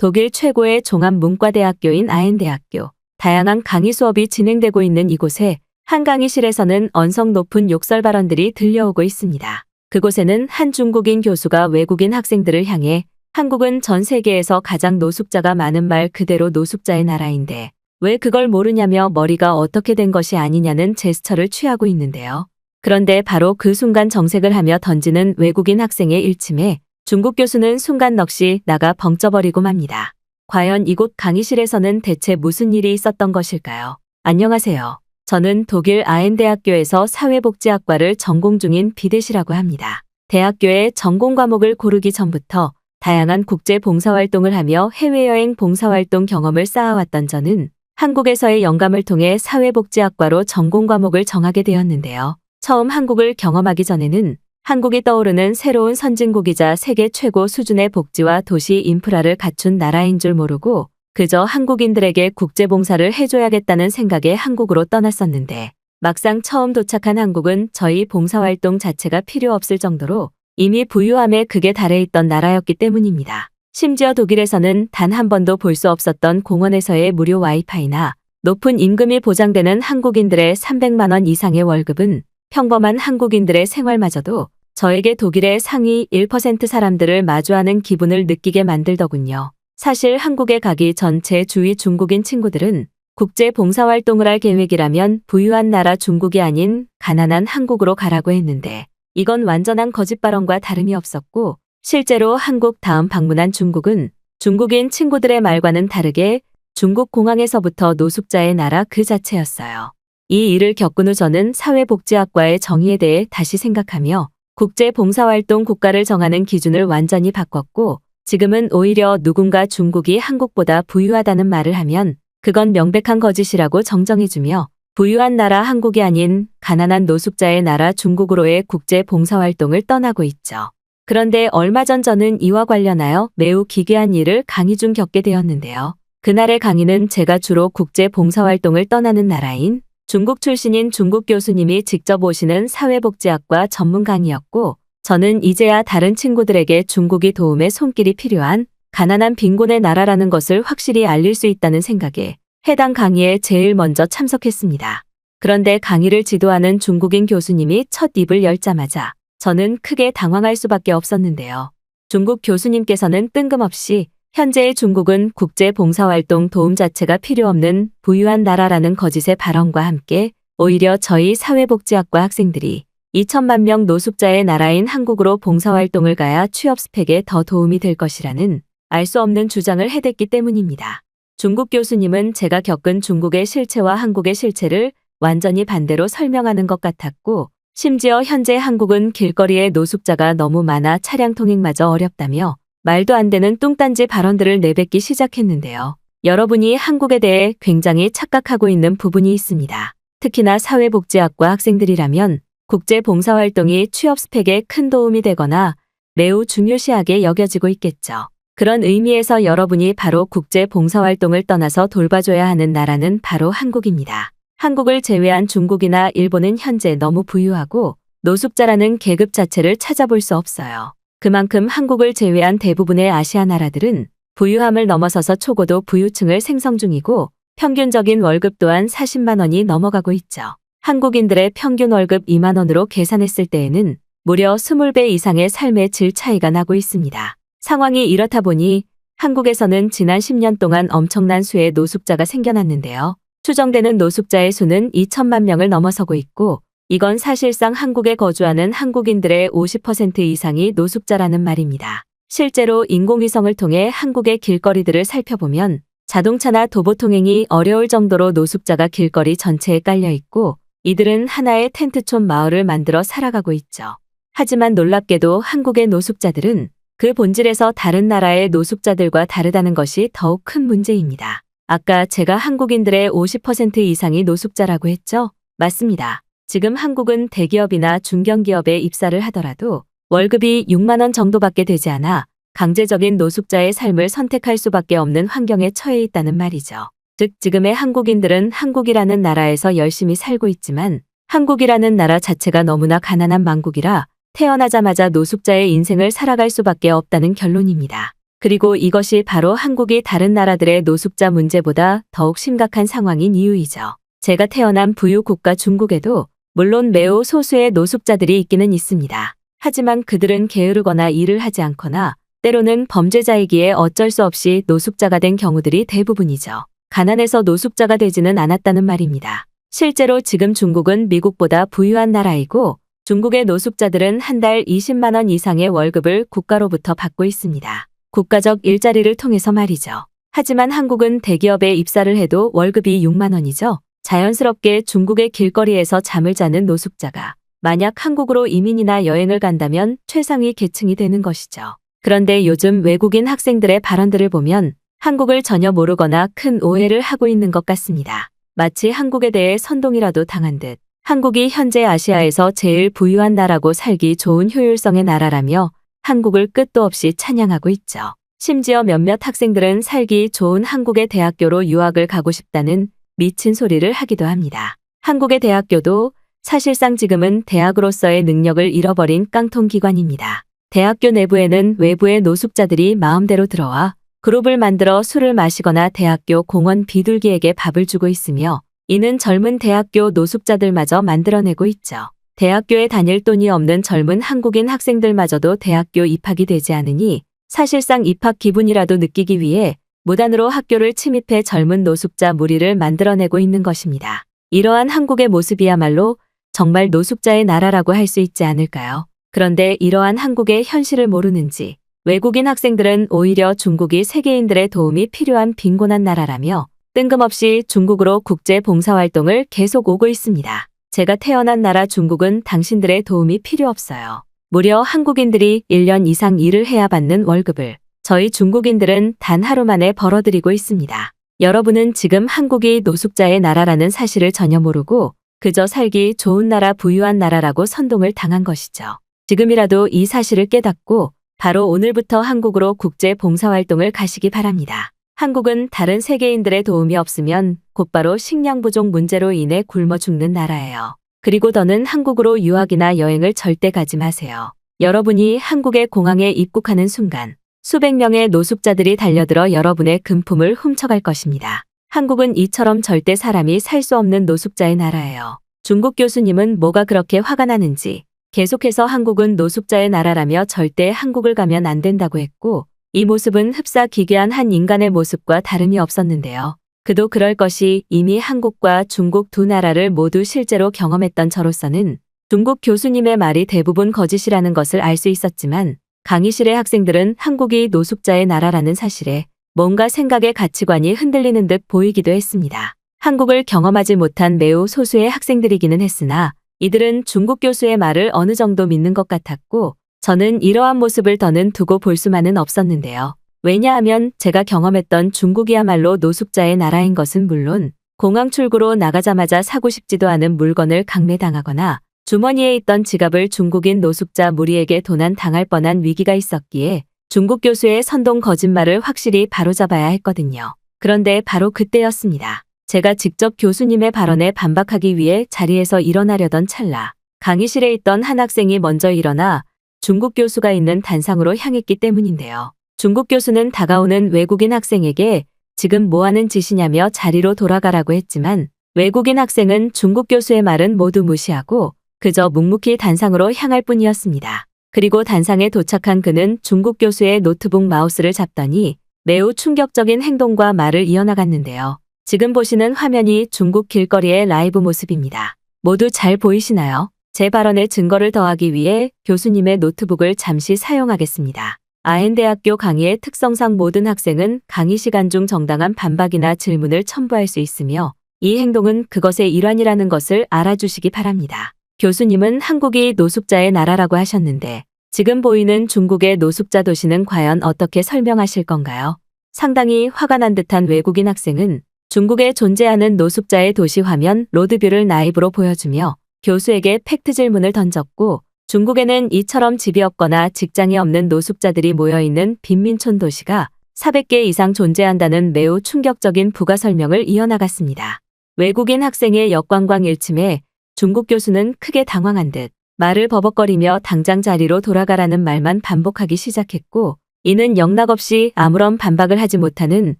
독일 최고의 종합 문과대학교인 아엔대학교. 다양한 강의 수업이 진행되고 있는 이곳에 한 강의실에서는 언성 높은 욕설 발언들이 들려오고 있습니다. 그곳에는 한 중국인 교수가 외국인 학생들을 향해 한국은 전 세계에서 가장 노숙자가 많은 말 그대로 노숙자의 나라인데 왜 그걸 모르냐며 머리가 어떻게 된 것이 아니냐는 제스처를 취하고 있는데요. 그런데 바로 그 순간 정색을 하며 던지는 외국인 학생의 일침에 중국 교수는 순간 넋이 나가 벙쪄버리고 맙니다. 과연 이곳 강의실에서는 대체 무슨 일이 있었던 것일까요? 안녕하세요. 저는 독일 아엔대학교에서 사회복지학과를 전공 중인 비대시라고 합니다. 대학교의 전공 과목을 고르기 전부터 다양한 국제 봉사활동을 하며 해외여행 봉사활동 경험을 쌓아왔던 저는 한국에서의 영감을 통해 사회복지학과로 전공 과목을 정하게 되었는데요. 처음 한국을 경험하기 전에는 한국이 떠오르는 새로운 선진국이자 세계 최고 수준의 복지와 도시 인프라를 갖춘 나라인 줄 모르고 그저 한국인들에게 국제봉사를 해줘야겠다는 생각에 한국으로 떠났었는데 막상 처음 도착한 한국은 저희 봉사활동 자체가 필요 없을 정도로 이미 부유함에 극에 달해 있던 나라였기 때문입니다. 심지어 독일에서는 단 한 번도 볼 수 없었던 공원에서의 무료 와이파이나 높은 임금이 보장되는 한국인들의 300만 원 이상의 월급은 평범한 한국인들의 생활마저도 저에게 독일의 상위 1% 사람들을 마주하는 기분을 느끼게 만들더군요. 사실 한국에 가기 전 제 주위 중국인 친구들은 국제 봉사활동을 할 계획이라면 부유한 나라 중국이 아닌 가난한 한국으로 가라고 했는데 이건 완전한 거짓 발언과 다름이 없었고 실제로 한국 다음 방문한 중국은 중국인 친구들의 말과는 다르게 중국 공항에서부터 노숙자의 나라 그 자체였어요. 이 일을 겪은 후 저는 사회복지학과의 정의에 대해 다시 생각하며 국제 봉사활동 국가를 정하는 기준을 완전히 바꿨고 지금은 오히려 누군가 중국이 한국보다 부유하다는 말을 하면 그건 명백한 거짓이라고 정정해주며 부유한 나라 한국이 아닌 가난한 노숙자의 나라 중국으로의 국제 봉사활동을 떠나고 있죠. 그런데 얼마 전 저는 이와 관련하여 매우 기괴한 일을 강의 중 겪게 되었는데요. 그날의 강의는 제가 주로 국제 봉사활동을 떠나는 나라인 중국 출신인 중국 교수님이 직접 오시는 사회복지학과 전문 강의였고 저는 이제야 다른 친구들에게 중국이 도움의 손길이 필요한 가난한 빈곤의 나라라는 것을 확실히 알릴 수 있다는 생각에 해당 강의에 제일 먼저 참석했습니다. 그런데 강의를 지도하는 중국인 교수님이 첫 입을 열자마자 저는 크게 당황할 수밖에 없었는데요. 중국 교수님께서는 뜬금없이 현재의 중국은 국제 봉사활동 도움 자체가 필요 없는 부유한 나라라는 거짓의 발언과 함께 오히려 저희 사회복지학과 학생들이 2천만 명 노숙자의 나라인 한국으로 봉사활동을 가야 취업 스펙에 더 도움이 될 것이라는 알 수 없는 주장을 해댔기 때문입니다. 중국 교수님은 제가 겪은 중국의 실체와 한국의 실체를 완전히 반대로 설명하는 것 같았고 심지어 현재 한국은 길거리에 노숙자가 너무 많아 차량 통행마저 어렵다며 말도 안 되는 뚱딴지 발언들을 내뱉기 시작했는데요. 여러분이 한국에 대해 굉장히 착각하고 있는 부분이 있습니다. 특히나 사회복지학과 학생들이라면 국제 봉사활동이 취업 스펙에 큰 도움이 되거나 매우 중요시하게 여겨지고 있겠죠. 그런 의미에서 여러분이 바로 국제 봉사활동을 떠나서 돌봐줘야 하는 나라는 바로 한국입니다. 한국을 제외한 중국이나 일본은 현재 너무 부유하고 노숙자라는 계급 자체를 찾아볼 수 없어요. 그만큼 한국을 제외한 대부분의 아시아 나라들은 부유함을 넘어서서 초고도 부유층을 생성 중이고 평균적인 월급 또한 40만 원이 넘어가고 있죠. 한국인들의 평균 월급 2만 원으로 계산했을 때에는 무려 20배 이상의 삶의 질 차이가 나고 있습니다. 상황이 이렇다 보니 한국에서는 지난 10년 동안 엄청난 수의 노숙자가 생겨났는데요. 추정되는 노숙자의 수는 2천만 명을 넘어서고 있고 이건 사실상 한국에 거주하는 한국인들의 50% 이상이 노숙자라는 말입니다. 실제로 인공위성을 통해 한국의 길거리들을 살펴보면 자동차나 도보 통행이 어려울 정도로 노숙자가 길거리 전체에 깔려 있고 이들은 하나의 텐트촌 마을을 만들어 살아가고 있죠. 하지만 놀랍게도 한국의 노숙자들은 그 본질에서 다른 나라의 노숙자들과 다르다는 것이 더욱 큰 문제입니다. 아까 제가 한국인들의 50% 이상이 노숙자라고 했죠? 맞습니다. 지금 한국은 대기업이나 중견기업에 입사를 하더라도 월급이 6만 원 정도밖에 되지 않아 강제적인 노숙자의 삶을 선택할 수밖에 없는 환경에 처해 있다는 말이죠. 즉 지금의 한국인들은 한국이라는 나라에서 열심히 살고 있지만 한국이라는 나라 자체가 너무나 가난한 망국이라 태어나자마자 노숙자의 인생을 살아갈 수밖에 없다는 결론입니다. 그리고 이것이 바로 한국이 다른 나라들의 노숙자 문제보다 더욱 심각한 상황인 이유이죠. 제가 태어난 부유 국가 중국에도 물론 매우 소수의 노숙자들이 있기는 있습니다. 하지만 그들은 게으르거나 일을 하지 않거나 때로는 범죄자이기에 어쩔 수 없이 노숙자가 된 경우들이 대부분이죠. 가난해서 노숙자가 되지는 않았다는 말입니다. 실제로 지금 중국은 미국보다 부유한 나라이고 중국의 노숙자들은 한 달 20만 원 이상의 월급을 국가로부터 받고 있습니다. 국가적 일자리를 통해서 말이죠. 하지만 한국은 대기업에 입사를 해도 월급이 6만 원이죠. 자연스럽게 중국의 길거리에서 잠을 자는 노숙자가 만약 한국으로 이민이나 여행을 간다면 최상위 계층이 되는 것이죠. 그런데 요즘 외국인 학생들의 발언들을 보면 한국을 전혀 모르거나 큰 오해를 하고 있는 것 같습니다. 마치 한국에 대해 선동이라도 당한 듯 한국이 현재 아시아에서 제일 부유한 나라고 살기 좋은 효율성의 나라라며 한국을 끝도 없이 찬양하고 있죠. 심지어 몇몇 학생들은 살기 좋은 한국의 대학교로 유학을 가고 싶다는 미친 소리를 하기도 합니다. 한국의 대학교도 사실상 지금은 대학으로서의 능력을 잃어버린 깡통기관입니다. 대학교 내부에는 외부의 노숙자들이 마음대로 들어와 그룹을 만들어 술을 마시거나 대학교 공원 비둘기에게 밥을 주고 있으며 이는 젊은 대학교 노숙자들마저 만들어내고 있죠. 대학교에 다닐 돈이 없는 젊은 한국인 학생들마저도 대학교 입학이 되지 않으니 사실상 입학 기분이라도 느끼기 위해 무단으로 학교를 침입해 젊은 노숙자 무리를 만들어내고 있는 것입니다. 이러한 한국의 모습이야말로 정말 노숙자의 나라라고 할 수 있지 않을까요? 그런데 이러한 한국의 현실을 모르는지 외국인 학생들은 오히려 중국이 세계인들의 도움이 필요한 빈곤한 나라라며 뜬금없이 중국으로 국제 봉사활동을 계속 오고 있습니다. 제가 태어난 나라 중국은 당신들의 도움이 필요 없어요. 무려 한국인들이 1년 이상 일을 해야 받는 월급을 저희 중국인들은 단 하루 만에 벌어들이고 있습니다. 여러분은 지금 한국이 노숙자의 나라라는 사실을 전혀 모르고 그저 살기 좋은 나라 부유한 나라라고 선동을 당한 것이죠. 지금이라도 이 사실을 깨닫고 바로 오늘부터 한국으로 국제 봉사활동을 가시기 바랍니다. 한국은 다른 세계인들의 도움이 없으면 곧바로 식량 부족 문제로 인해 굶어 죽는 나라예요. 그리고 더는 한국으로 유학이나 여행을 절대 가지 마세요. 여러분이 한국의 공항에 입국하는 순간 수백 명의 노숙자들이 달려들어 여러분의 금품을 훔쳐갈 것입니다. 한국은 이처럼 절대 사람이 살 수 없는 노숙자의 나라예요. 중국 교수님은 뭐가 그렇게 화가 나는지 계속해서 한국은 노숙자의 나라라며 절대 한국을 가면 안 된다고 했고 이 모습은 흡사 기괴한 한 인간의 모습과 다름이 없었는데요. 그도 그럴 것이 이미 한국과 중국 두 나라를 모두 실제로 경험했던 저로서는 중국 교수님의 말이 대부분 거짓이라는 것을 알 수 있었지만 강의실의 학생들은 한국이 노숙자의 나라라는 사실에 뭔가 생각의 가치관이 흔들리는 듯 보이기도 했습니다. 한국을 경험하지 못한 매우 소수의 학생들이기는 했으나 이들은 중국 교수의 말을 어느 정도 믿는 것 같았고 저는 이러한 모습을 더는 두고 볼 수만은 없었는데요. 왜냐하면 제가 경험했던 중국이야말로 노숙자의 나라인 것은 물론 공항 출구로 나가자마자 사고 싶지도 않은 물건을 강매당하거나 주머니에 있던 지갑을 중국인 노숙자 무리에게 도난 당할 뻔한 위기가 있었기에 중국 교수의 선동 거짓말을 확실히 바로잡아야 했거든요. 그런데 바로 그때였습니다. 제가 직접 교수님의 발언에 반박하기 위해 자리에서 일어나려던 찰나 강의실에 있던 한 학생이 먼저 일어나 중국 교수가 있는 단상으로 향했기 때문인데요. 중국 교수는 다가오는 외국인 학생에게 지금 뭐 하는 짓이냐며 자리로 돌아가라고 했지만 외국인 학생은 중국 교수의 말은 모두 무시하고 그저 묵묵히 단상으로 향할 뿐이었습니다. 그리고 단상에 도착한 그는 중국 교수의 노트북 마우스를 잡더니 매우 충격적인 행동과 말을 이어나갔는데요. 지금 보시는 화면이 중국 길거리의 라이브 모습입니다. 모두 잘 보이시나요? 제 발언에 증거를 더하기 위해 교수님의 노트북을 잠시 사용하겠습니다. 아헨대학교 강의의 특성상 모든 학생은 강의 시간 중 정당한 반박이나 질문을 첨부할 수 있으며 이 행동은 그것의 일환이라는 것을 알아주시기 바랍니다. 교수님은 한국이 노숙자의 나라라고 하셨는데 지금 보이는 중국의 노숙자 도시는 과연 어떻게 설명하실 건가요? 상당히 화가 난 듯한 외국인 학생은 중국에 존재하는 노숙자의 도시 화면 로드뷰를 나이브로 보여주며 교수에게 팩트 질문을 던졌고 중국에는 이처럼 집이 없거나 직장이 없는 노숙자들이 모여있는 빈민촌 도시가 400개 이상 존재한다는 매우 충격적인 부가 설명을 이어나갔습니다. 외국인 학생의 역관광 일침에 중국 교수는 크게 당황한 듯 말을 버벅거리며 당장 자리로 돌아가라는 말만 반복하기 시작했고 이는 영락 없이 아무런 반박을 하지 못하는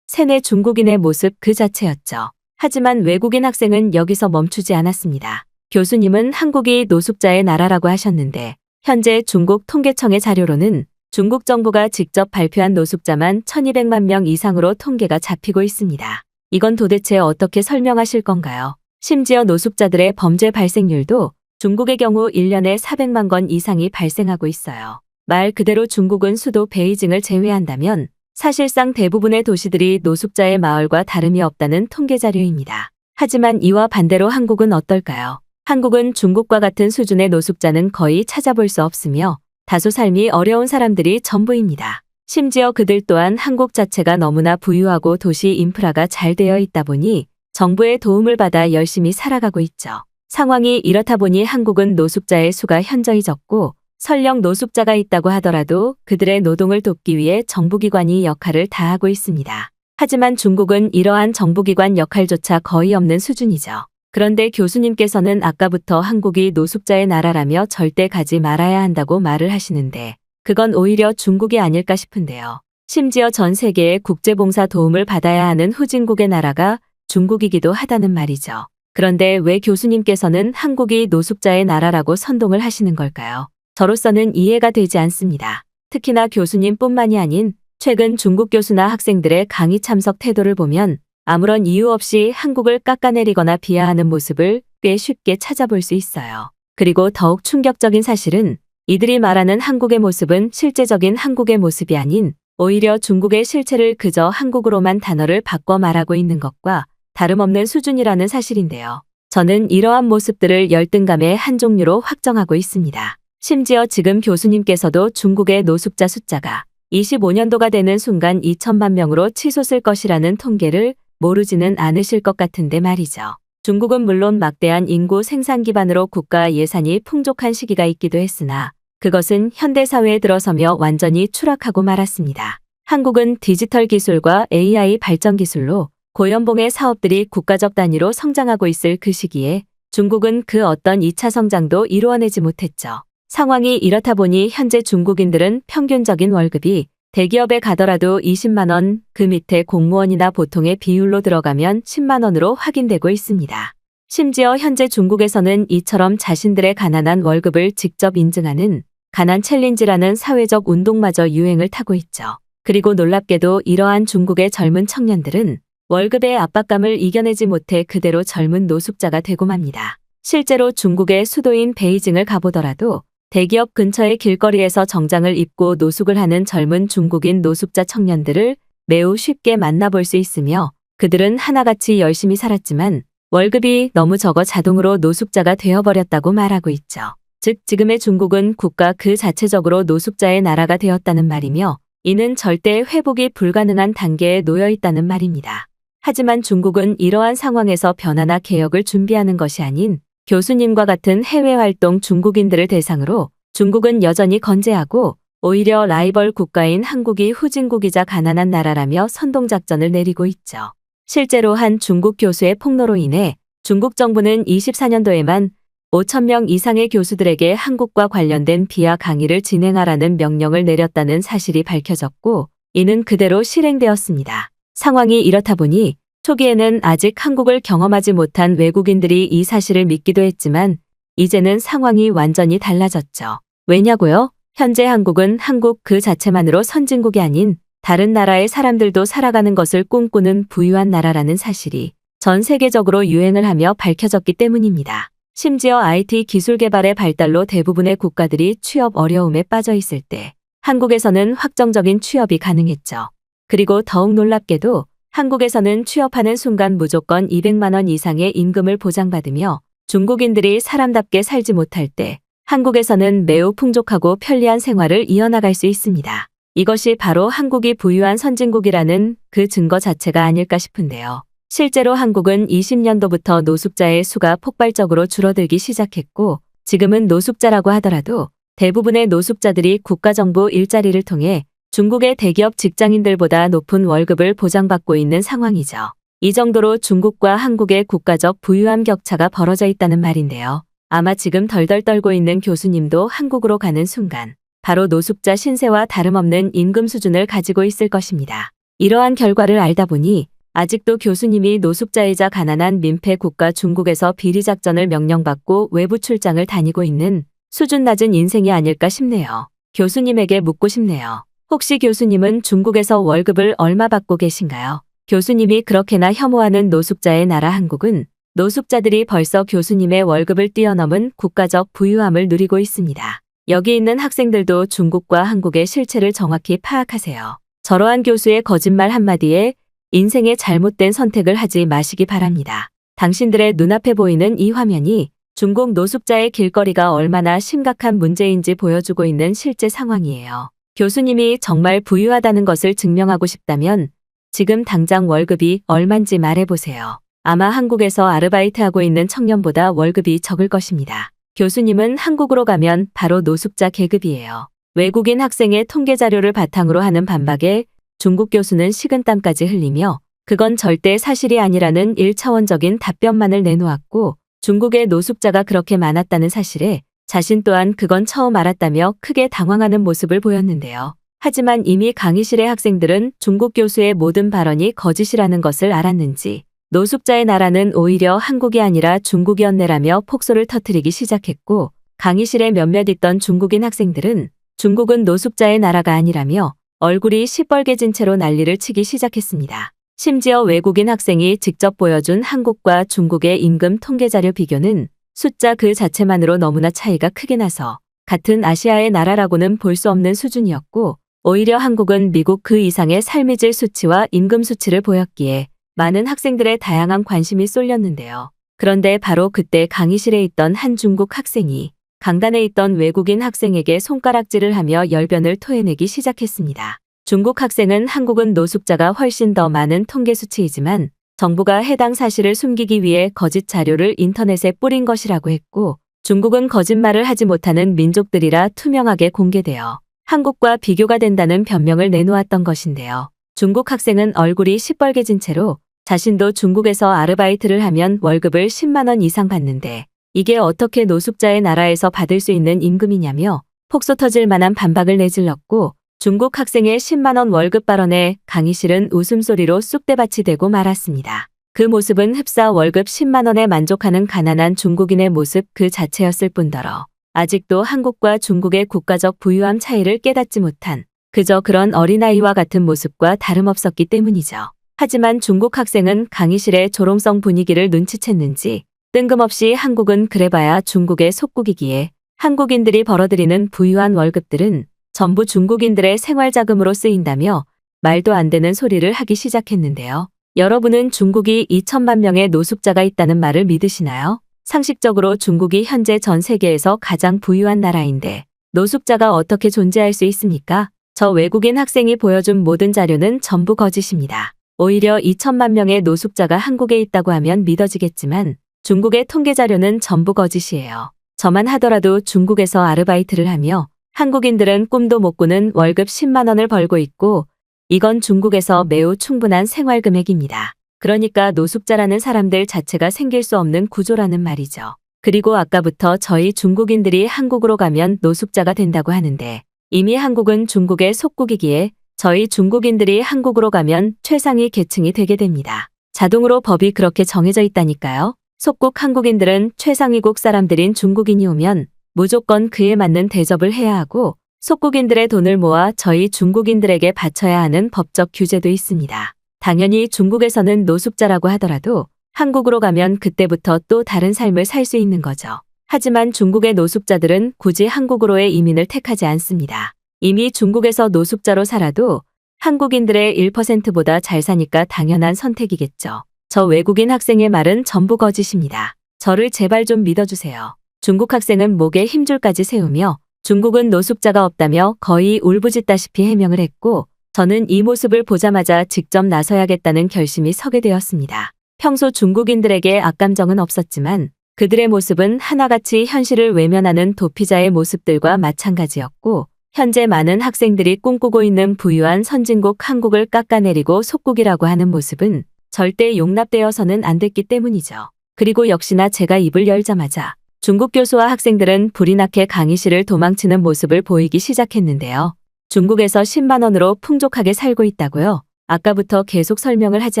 세뇌 중국인의 모습 그 자체였죠. 하지만 외국인 학생은 여기서 멈추지 않았습니다. 교수님은 한국이 노숙자의 나라라고 하셨는데 현재 중국 통계청의 자료로는 중국 정부가 직접 발표한 노숙자만 1200만 명 이상으로 통계가 잡히고 있습니다. 이건 도대체 어떻게 설명하실 건가요? 심지어 노숙자들의 범죄 발생률도 중국의 경우 1년에 400만 건 이상이 발생하고 있어요. 말 그대로 중국은 수도 베이징을 제외한다면 사실상 대부분의 도시들이 노숙자의 마을과 다름이 없다는 통계 자료입니다. 하지만 이와 반대로 한국은 어떨까요? 한국은 중국과 같은 수준의 노숙자는 거의 찾아볼 수 없으며 다소 삶이 어려운 사람들이 전부입니다. 심지어 그들 또한 한국 자체가 너무나 부유하고 도시 인프라가 잘 되어 있다 보니 정부의 도움을 받아 열심히 살아가고 있죠. 상황이 이렇다 보니 한국은 노숙자의 수가 현저히 적고 설령 노숙자가 있다고 하더라도 그들의 노동을 돕기 위해 정부기관이 역할을 다하고 있습니다. 하지만 중국은 이러한 정부기관 역할조차 거의 없는 수준이죠. 그런데 교수님께서는 아까부터 한국이 노숙자의 나라라며 절대 가지 말아야 한다고 말을 하시는데 그건 오히려 중국이 아닐까 싶은데요. 심지어 전 세계의 국제봉사 도움을 받아야 하는 후진국의 나라가 중국이기도 하다는 말이죠. 그런데 왜 교수님께서는 한국이 노숙자의 나라라고 선동을 하시는 걸까요? 저로서는 이해가 되지 않습니다. 특히나 교수님뿐만이 아닌 최근 중국 교수나 학생들의 강의 참석 태도를 보면 아무런 이유 없이 한국을 깎아내리거나 비하하는 모습을 꽤 쉽게 찾아볼 수 있어요. 그리고 더욱 충격적인 사실은 이들이 말하는 한국의 모습은 실제적인 한국의 모습이 아닌 오히려 중국의 실체를 그저 한국으로만 단어를 바꿔 말하고 있는 것과 다름없는 수준이라는 사실인데요. 저는 이러한 모습들을 열등감의 한 종류로 확정하고 있습니다. 심지어 지금 교수님께서도 중국의 노숙자 숫자가 25년도가 되는 순간 2천만 명으로 치솟을 것이라는 통계를 모르지는 않으실 것 같은데 말이죠. 중국은 물론 막대한 인구 생산 기반으로 국가 예산이 풍족한 시기가 있기도 했으나 그것은 현대사회에 들어서며 완전히 추락하고 말았습니다. 한국은 디지털 기술과 AI 발전 기술로 고연봉의 사업들이 국가적 단위로 성장하고 있을 그 시기에 중국은 그 어떤 2차 성장도 이루어내지 못했죠. 상황이 이렇다 보니 현재 중국인들은 평균적인 월급이 대기업에 가더라도 20만 원, 그 밑에 공무원이나 보통의 비율로 들어가면 10만 원으로 확인되고 있습니다. 심지어 현재 중국에서는 이처럼 자신들의 가난한 월급을 직접 인증하는 가난 챌린지라는 사회적 운동마저 유행을 타고 있죠. 그리고 놀랍게도 이러한 중국의 젊은 청년들은 월급의 압박감을 이겨내지 못해 그대로 젊은 노숙자가 되고 맙니다. 실제로 중국의 수도인 베이징을 가보더라도 대기업 근처의 길거리에서 정장을 입고 노숙을 하는 젊은 중국인 노숙자 청년들을 매우 쉽게 만나볼 수 있으며 그들은 하나같이 열심히 살았지만 월급이 너무 적어 자동으로 노숙자가 되어버렸다고 말하고 있죠. 즉 지금의 중국은 국가 그 자체적으로 노숙자의 나라가 되었다는 말이며 이는 절대 회복이 불가능한 단계에 놓여 있다는 말입니다. 하지만 중국은 이러한 상황에서 변화나 개혁을 준비하는 것이 아닌 교수님과 같은 해외 활동 중국인들을 대상으로 중국은 여전히 건재하고 오히려 라이벌 국가인 한국이 후진국이자 가난한 나라라며 선동작전을 내리고 있죠. 실제로 한 중국 교수의 폭로로 인해 중국 정부는 24년도에만 5천명 이상의 교수들에게 한국과 관련된 비하 강의를 진행하라는 명령을 내렸다는 사실이 밝혀졌고 이는 그대로 실행되었습니다. 상황이 이렇다 보니 초기에는 아직 한국을 경험하지 못한 외국인들이 이 사실을 믿기도 했지만 이제는 상황이 완전히 달라졌죠. 왜냐고요? 현재 한국은 한국 그 자체만으로 선진국이 아닌 다른 나라의 사람들도 살아가는 것을 꿈꾸는 부유한 나라라는 사실이 전 세계적으로 유행을 하며 밝혀졌기 때문입니다. 심지어 IT 기술 개발의 발달로 대부분의 국가들이 취업 어려움에 빠져 있을 때 한국에서는 확정적인 취업이 가능했죠. 그리고 더욱 놀랍게도 한국에서는 취업하는 순간 무조건 200만 원 이상의 임금을 보장받으며 중국인들이 사람답게 살지 못할 때 한국에서는 매우 풍족하고 편리한 생활을 이어나갈 수 있습니다. 이것이 바로 한국이 부유한 선진국이라는 그 증거 자체가 아닐까 싶은데요. 실제로 한국은 20년도부터 노숙자의 수가 폭발적으로 줄어들기 시작했고 지금은 노숙자라고 하더라도 대부분의 노숙자들이 국가정부 일자리를 통해 중국의 대기업 직장인들보다 높은 월급을 보장받고 있는 상황이죠. 이 정도로 중국과 한국의 국가적 부유함 격차가 벌어져 있다는 말인데요. 아마 지금 덜덜 떨고 있는 교수님도 한국으로 가는 순간 바로 노숙자 신세와 다름없는 임금 수준을 가지고 있을 것입니다. 이러한 결과를 알다 보니 아직도 교수님이 노숙자이자 가난한 민폐 국가 중국에서 비리 작전을 명령받고 외부 출장을 다니고 있는 수준 낮은 인생이 아닐까 싶네요. 교수님에게 묻고 싶네요. 혹시 교수님은 중국에서 월급을 얼마 받고 계신가요? 교수님이 그렇게나 혐오하는 노숙자의 나라 한국은 노숙자들이 벌써 교수님의 월급을 뛰어넘은 국가적 부유함을 누리고 있습니다. 여기 있는 학생들도 중국과 한국의 실체를 정확히 파악하세요. 저러한 교수의 거짓말 한마디에 인생의 잘못된 선택을 하지 마시기 바랍니다. 당신들의 눈앞에 보이는 이 화면이 중국 노숙자의 길거리가 얼마나 심각한 문제인지 보여주고 있는 실제 상황이에요. 교수님이 정말 부유하다는 것을 증명하고 싶다면 지금 당장 월급이 얼만지 말해보세요. 아마 한국에서 아르바이트하고 있는 청년보다 월급이 적을 것입니다. 교수님은 한국으로 가면 바로 노숙자 계급이에요. 외국인 학생의 통계 자료를 바탕으로 하는 반박에 중국 교수는 식은땀까지 흘리며 그건 절대 사실이 아니라는 1차원적인 답변만을 내놓았고 중국의 노숙자가 그렇게 많았다는 사실에 자신 또한 그건 처음 알았다며 크게 당황하는 모습을 보였는데요. 하지만 이미 강의실의 학생들은 중국 교수의 모든 발언이 거짓이라는 것을 알았는지 노숙자의 나라는 오히려 한국이 아니라 중국이었네라며 폭소를 터뜨리기 시작했고 강의실에 몇몇 있던 중국인 학생들은 중국은 노숙자의 나라가 아니라며 얼굴이 시뻘개진 채로 난리를 치기 시작했습니다. 심지어 외국인 학생이 직접 보여준 한국과 중국의 임금 통계 자료 비교는 숫자 그 자체만으로 너무나 차이가 크게 나서 같은 아시아의 나라라고는 볼 수 없는 수준이었고 오히려 한국은 미국 그 이상의 삶의 질 수치와 임금 수치를 보였기에 많은 학생들의 다양한 관심이 쏠렸는데요. 그런데 바로 그때 강의실에 있던 한 중국 학생이 강단에 있던 외국인 학생에게 손가락질을 하며 열변을 토해내기 시작했습니다. 중국 학생은 한국은 노숙자가 훨씬 더 많은 통계 수치이지만 정부가 해당 사실을 숨기기 위해 거짓 자료를 인터넷에 뿌린 것이라고 했고 중국은 거짓말을 하지 못하는 민족들이라 투명하게 공개되어 한국과 비교가 된다는 변명을 내놓았던 것인데요. 중국 학생은 얼굴이 시뻘개진 채로 자신도 중국에서 아르바이트를 하면 월급을 10만 원 이상 받는데 이게 어떻게 노숙자의 나라에서 받을 수 있는 임금이냐며 폭소 터질 만한 반박을 내질렀고 중국 학생의 10만 원 월급 발언에 강의실은 웃음소리로 쑥대밭이 되고 말았습니다. 그 모습은 흡사 월급 10만 원에 만족하는 가난한 중국인의 모습 그 자체였을 뿐더러 아직도 한국과 중국의 국가적 부유함 차이를 깨닫지 못한 그저 그런 어린아이와 같은 모습과 다름없었기 때문이죠. 하지만 중국 학생은 강의실의 조롱성 분위기를 눈치챘는지 뜬금없이 한국은 그래봐야 중국의 속국이기에 한국인들이 벌어들이는 부유한 월급들은 전부 중국인들의 생활자금으로 쓰인다며 말도 안 되는 소리를 하기 시작했는데요. 여러분은 중국이 2천만 명의 노숙자가 있다는 말을 믿으시나요? 상식적으로 중국이 현재 전 세계에서 가장 부유한 나라인데 노숙자가 어떻게 존재할 수 있습니까? 저 외국인 학생이 보여준 모든 자료는 전부 거짓입니다. 오히려 2천만 명의 노숙자가 한국에 있다고 하면 믿어지겠지만 중국의 통계 자료는 전부 거짓이에요. 저만 하더라도 중국에서 아르바이트를 하며 한국인들은 꿈도 못 꾸는 월급 10만 원을 벌고 있고 이건 중국에서 매우 충분한 생활 금액입니다. 그러니까 노숙자라는 사람들 자체가 생길 수 없는 구조라는 말이죠. 그리고 아까부터 저희 중국인들이 한국으로 가면 노숙자가 된다고 하는데 이미 한국은 중국의 속국이기에 저희 중국인들이 한국으로 가면 최상위 계층이 되게 됩니다. 자동으로 법이 그렇게 정해져 있다니까요. 속국 한국인들은 최상위국 사람들인 중국인이 오면 무조건 그에 맞는 대접을 해야 하고 속국인들의 돈을 모아 저희 중국인들에게 바쳐야 하는 법적 규제도 있습니다. 당연히 중국에서는 노숙자라고 하더라도 한국으로 가면 그때부터 또 다른 삶을 살 수 있는 거죠. 하지만 중국의 노숙자들은 굳이 한국으로의 이민을 택하지 않습니다. 이미 중국에서 노숙자로 살아도 한국인들의 1%보다 잘 사니까 당연한 선택이겠죠. 저 외국인 학생의 말은 전부 거짓입니다. 저를 제발 좀 믿어주세요. 중국 학생은 목에 힘줄까지 세우며 중국은 노숙자가 없다며 거의 울부짖다시피 해명을 했고 저는 이 모습을 보자마자 직접 나서야겠다는 결심이 서게 되었습니다. 평소 중국인들에게 악감정은 없었지만 그들의 모습은 하나같이 현실을 외면하는 도피자의 모습들과 마찬가지였고 현재 많은 학생들이 꿈꾸고 있는 부유한 선진국 한국을 깎아내리고 속국이라고 하는 모습은 절대 용납되어서는 안 됐기 때문이죠. 그리고 역시나 제가 입을 열자마자 중국 교수와 학생들은 불이 나게 강의실을 도망치는 모습을 보이기 시작했는데요. 중국에서 10만 원으로 풍족하게 살고 있다고요? 아까부터 계속 설명을 하지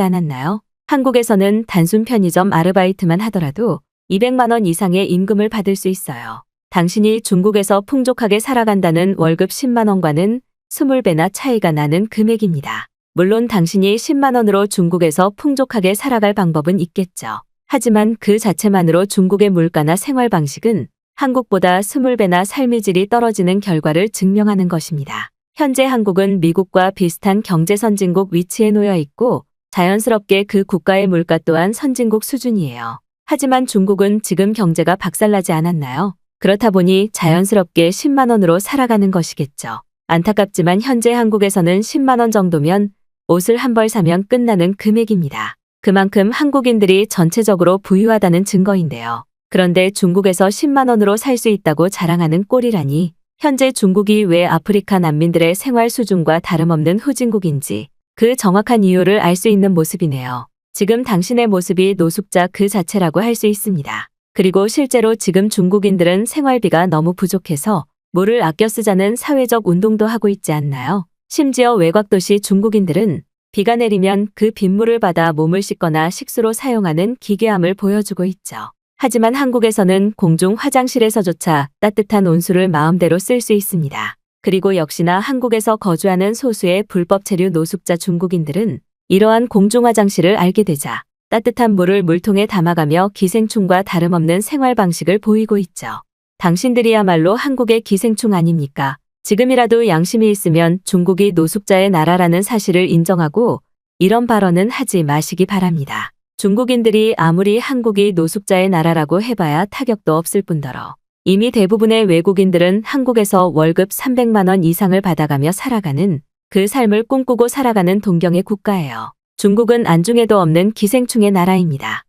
않았나요? 한국에서는 단순 편의점 아르바이트만 하더라도 200만 원 이상의 임금을 받을 수 있어요. 당신이 중국에서 풍족하게 살아간다는 월급 10만 원과는 20배나 차이가 나는 금액입니다. 물론 당신이 10만 원으로 중국에서 풍족하게 살아갈 방법은 있겠죠. 하지만 그 자체만으로 중국의 물가나 생활 방식은 한국보다 20배나 삶의 질이 떨어지는 결과를 증명하는 것입니다. 현재 한국은 미국과 비슷한 경제 선진국 위치에 놓여 있고 자연스럽게 그 국가의 물가 또한 선진국 수준이에요. 하지만 중국은 지금 경제가 박살나지 않았나요? 그렇다 보니 자연스럽게 10만 원으로 살아가는 것이겠죠. 안타깝지만 현재 한국에서는 10만 원 정도면 옷을 한 벌 사면 끝나는 금액입니다. 그만큼 한국인들이 전체적으로 부유하다는 증거인데요. 그런데 중국에서 10만 원으로 살 수 있다고 자랑하는 꼴이라니 현재 중국이 왜 아프리카 난민들의 생활 수준과 다름없는 후진국인지 그 정확한 이유를 알 수 있는 모습이네요. 지금 당신의 모습이 노숙자 그 자체라고 할 수 있습니다. 그리고 실제로 지금 중국인들은 생활비가 너무 부족해서 물을 아껴 쓰자는 사회적 운동도 하고 있지 않나요? 심지어 외곽도시 중국인들은 비가 내리면 그 빗물을 받아 몸을 씻거나 식수로 사용하는 기괴함을 보여주고 있죠. 하지만 한국에서는 공중 화장실에서조차 따뜻한 온수를 마음대로 쓸 수 있습니다. 그리고 역시나 한국에서 거주하는 소수의 불법 체류 노숙자 중국인들은 이러한 공중 화장실을 알게 되자 따뜻한 물을 물통에 담아가며 기생충과 다름없는 생활 방식을 보이고 있죠. 당신들이야말로 한국의 기생충 아닙니까? 지금이라도 양심이 있으면 중국이 노숙자의 나라라는 사실을 인정하고 이런 발언은 하지 마시기 바랍니다. 중국인들이 아무리 한국이 노숙자의 나라라고 해봐야 타격도 없을 뿐더러 이미 대부분의 외국인들은 한국에서 월급 300만 원 이상을 받아가며 살아가는 그 삶을 꿈꾸고 살아가는 동경의 국가예요. 중국은 안중에도 없는 기생충의 나라입니다.